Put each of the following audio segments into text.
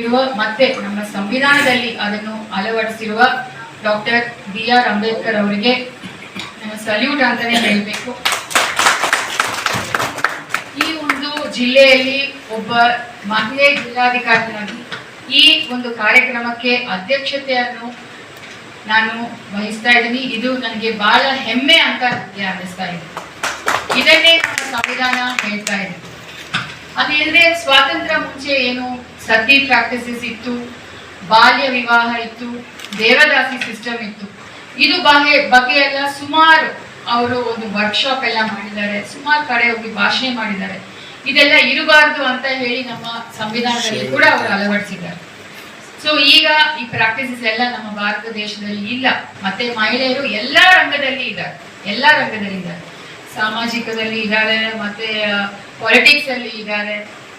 ಇರುವ ಮತ್ತೆ ನಮ್ಮ ಸಂವಿಧಾನದಲ್ಲಿ ಅದನ್ನು ಅಳವಡಿಸಿರುವ ಡಾಕ್ಟರ್ ಬಿ ಆರ್ ಅಂಬೇಡ್ಕರ್ ಅವರಿಗೆ ಸಲ್ಯೂಟ್ ಅಂತಾನೆ ಹೇಳಬೇಕು. ಈ ಒಂದು ಜಿಲ್ಲೆಯಲ್ಲಿ ಒಬ್ಬ ಮಹಿಳೆ ಜಿಲ್ಲಾಧಿಕಾರಿಯಾಗಿ ಈ ಒಂದು ಕಾರ್ಯಕ್ರಮಕ್ಕೆ ಅಧ್ಯಕ್ಷತೆಯನ್ನು ನಾನು ವಹಿಸ್ತಾ ಇದ್ದೀನಿ. ಇದು ನನಗೆ ಬಹಳ ಹೆಮ್ಮೆ ಅಂತ ನನಗೆ ಅನ್ನಿಸ್ತಾ ಇದೆ. ಇದನ್ನೇ ನಮ್ಮ ಸಂವಿಧಾನ ಹೇಳ್ತಾ ಇದೆ. ಅದೇಂದ್ರೆ ಸ್ವಾತಂತ್ರ್ಯ ಸತಿ ಪ್ರಾಕ್ಟೀಸಸ್ ಇತ್ತು ಬಾಲ್ಯ ವಿವಾಹ ಇತ್ತು, ದೇವದಾಸಿ ಸಿಸ್ಟಮ್ ಇತ್ತು. ಇದು ಬಗೆ ಬಗ್ಗೆ ಸುಮಾರು ಅವರು ಒಂದು ವರ್ಕ್ಶಾಪ್ ಎಲ್ಲ ಮಾಡಿದ್ದಾರೆ, ಸುಮಾರು ಕಡೆ ಹೋಗಿ ಭಾಷಣ ಮಾಡಿದ್ದಾರೆ. ಇದೆಲ್ಲ ಇರಬಾರ್ದು ಅಂತ ಹೇಳಿ ನಮ್ಮ ಸಂವಿಧಾನದಲ್ಲಿ ಕೂಡ ಅವರು ಅಳವಡಿಸಿದ್ದಾರೆ. ಸೊ ಈಗ ಈ ಪ್ರಾಕ್ಟೀಸಸ್ ಎಲ್ಲ ನಮ್ಮ ಭಾರತ ದೇಶದಲ್ಲಿ ಇಲ್ಲ. ಮತ್ತೆ ಮಹಿಳೆಯರು ಎಲ್ಲಾ ರಂಗದಲ್ಲಿ ಇದ್ದಾರೆ. ಎಲ್ಲಾ ರಂಗದಲ್ಲಿ ಇದ್ದಾರೆ. ಸಾಮಾಜಿಕದಲ್ಲಿ ಇದ್ದಾರೆ, ಮತ್ತೆ ಪೊಲಿಟಿಕ್ಸ್ ಅಲ್ಲಿ ಇದ್ದಾರೆ.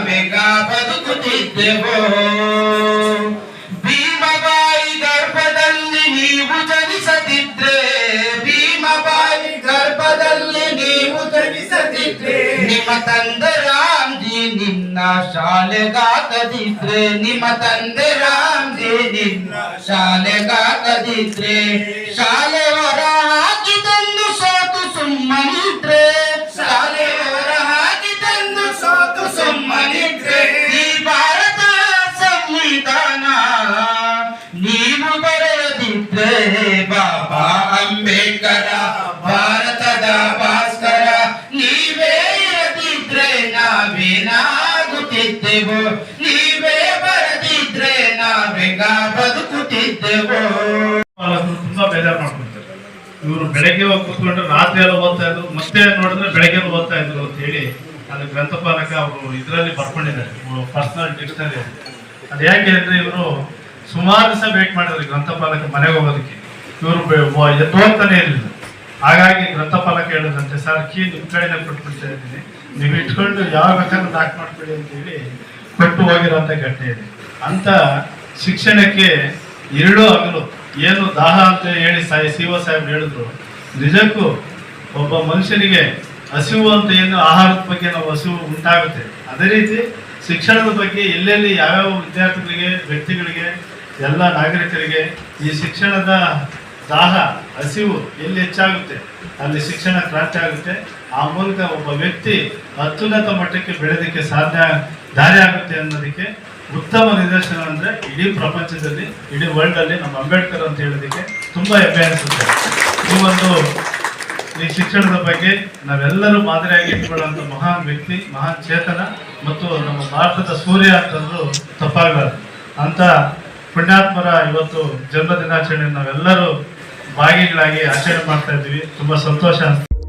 ನಾವೆಂಗ ಬದುಕುತ್ತಿದ್ದೆವು ಭೀಮಬಾಯಿ ಗರ್ಭದಲ್ಲಿ ನೀವು ಜನಿಸದಿದ್ರೆ ಭೀಮಬಾಯಿ ಗರ್ಭದಲ್ಲಿ ನೀವು ಜನಿಸದಿದ್ರೆ ನಿಮ್ಮ ತಂದೆ ರಾಮ್ಜಿ ನಿನ್ನ ಶಾಲೆಗಾಕದಿದ್ರೆ ನಿಮ್ಮ ತಂದೆ ರಾಮ್ಜಿ ನಿನ್ನ ಶಾಲೆಗಾಕದಿದ್ರೆ ಶಾಲೆ ಹೊರ ಹಾಕಿದಂದು ಸೋತು ಸುಮ್ಮನಿದ್ರೆ ಸಂವಿಧಾನ ನೀವು ಬರೆಯದಿದ್ರೆ ಬಾಬಾ ಅಂಬೇಡ್ಕರ ಭಾರತದ ಭಾಸ್ಕರ ನೀವೇ ಇರದಿದ್ರೆ ನಾವೇನಾಗುತ್ತಿದ್ದೆವು ನೀವೇ ಬರದಿದ್ರೆ ನಾವೇಗ ಬದುಕುತ್ತಿದ್ದೆವು ಪಾಲಕರು ತುಂಬಾ ಬೇಜಾರು ಮಾಡ್ಕೊಂತಾರೆ ಇವರು ಬೆಳಗ್ಗೆ ಹೋಗಿ ಕೂತ್ಕೊಂಡ್ರೆ ರಾತ್ರಿ ಎಲ್ಲ ಓದ್ತಾ ಇದ್ರು ಮತ್ತೆ ನೋಡಿದ್ರೆ ಬೆಳಗ್ಗೆ ಓದ್ತಾ ಇದ್ರು ಅಂತ ಹೇಳಿ ಅದು ಗ್ರಂಥಪಾಲಕ ಅವರು ಇದರಲ್ಲಿ ಬರ್ಕೊಂಡಿದ್ದಾರೆ ಪರ್ಸನಲ್ ಡಿಕ್ಷನರಿ ಅದು ಯಾಕೆ ಅಂದ್ರೆ ಇವರು ಸುಮಾರು ದಿವಸ ವೇಟ್ ಮಾಡಿದ್ರು ಗ್ರಂಥಪಾಲಕ ಮನೆಗೆ ಹೋಗೋದಕ್ಕೆ. ಇವರು ಎದ್ದೋಗ್ತಾನೆ ಇರಲಿಲ್ಲ. ಹಾಗಾಗಿ ಗ್ರಂಥಪಾಲಕ ಹೇಳಿದಂತೆ, ಸರ್, ಕೀ ನಿಮ್ಮ ಕಡೆನೇ ಕೊಟ್ಬಿಡ್ತಾ ಇದ್ದೀನಿ. ನೀವು ಇಟ್ಕೊಂಡು ಯಾವ ಬೇಕಾದ್ರೂ ನಾಕ್ ಮಾಡ್ಕೊಳ್ಳಿ ಅಂತ ಹೇಳಿ ಕೊಟ್ಟು ಹೋಗಿರೋಂಥ ಘಟನೆ ಇದೆ. ಅಂತ ಶಿಕ್ಷಣಕ್ಕೆ ಎರಡೂ ಆಗಲು ಏನು ದಾಹ ಅಂತ ಹೇಳಿ ಸಾಯಿ ಸಿ ಒ ಸಾಹೇಬ್ ಹೇಳಿದ್ರು. ನಿಜಕ್ಕೂ ಒಬ್ಬ ಮನುಷ್ಯನಿಗೆ ಹಸಿವು ಅಂತ ಏನು ಆಹಾರದ ಬಗ್ಗೆ ನಾವು ಹಸಿವು ಉಂಟಾಗುತ್ತೆ. ಅದೇ ರೀತಿ ಶಿಕ್ಷಣದ ಬಗ್ಗೆ ಎಲ್ಲೆಲ್ಲಿ ಯಾವ್ಯಾವ ವಿದ್ಯಾರ್ಥಿಗಳಿಗೆ, ವ್ಯಕ್ತಿಗಳಿಗೆ, ಎಲ್ಲ ನಾಗರಿಕರಿಗೆ ಈ ಶಿಕ್ಷಣದ ದಾಹ, ಹಸಿವು ಎಲ್ಲಿ ಹೆಚ್ಚಾಗುತ್ತೆ? ಅಲ್ಲಿ ಶಿಕ್ಷಣ ಕ್ರಾಂತಿ ಆಗುತ್ತೆ. ಆ ಮೂಲಕ ಒಬ್ಬ ವ್ಯಕ್ತಿ ಅತ್ಯುನ್ನತ ಮಟ್ಟಕ್ಕೆ ಬೆಳೆದಕ್ಕೆ ಸಾಧ್ಯ, ದಾರಿ ಆಗುತ್ತೆ ಅನ್ನೋದಕ್ಕೆ ಉತ್ತಮ ನಿದರ್ಶನ ಅಂದರೆ ಇಡೀ ಪ್ರಪಂಚದಲ್ಲಿ, ಇಡೀ ವರ್ಲ್ಡಲ್ಲಿ ನಮ್ಮ ಅಂಬೇಡ್ಕರ್ ಅಂತ ಹೇಳೋದಕ್ಕೆ ತುಂಬ ಹೆಮ್ಮೆ ಅನಿಸುತ್ತೆ ಈ ಒಂದು ಈ ಶಿಕ್ಷಣದ ಬಗ್ಗೆ ನಾವೆಲ್ಲರೂ ಮಾದರಿಯಾಗಿ ಇಟ್ಕೊಳ್ಳುವಂತ ಮಹಾನ್ ವ್ಯಕ್ತಿ, ಮಹಾನ್ ಚೇತನ ಮತ್ತು ನಮ್ಮ ಭಾರತದ ಸೂರ್ಯ ಅಂತಂದ್ರು ತಪ್ಪಾಗಲ್ಲ ಅಂತ ಪುಣ್ಯಾತ್ಮರ ಇವತ್ತು ಜನ್ಮ ದಿನಾಚರಣೆ ನಾವೆಲ್ಲರೂ ಭಾಗಿಗಳಾಗಿ ಆಚರಣೆ ಮಾಡ್ತಾ ಇದ್ದೀವಿ. ತುಂಬಾ ಸಂತೋಷ ಅನ್ಸುತ್ತೆ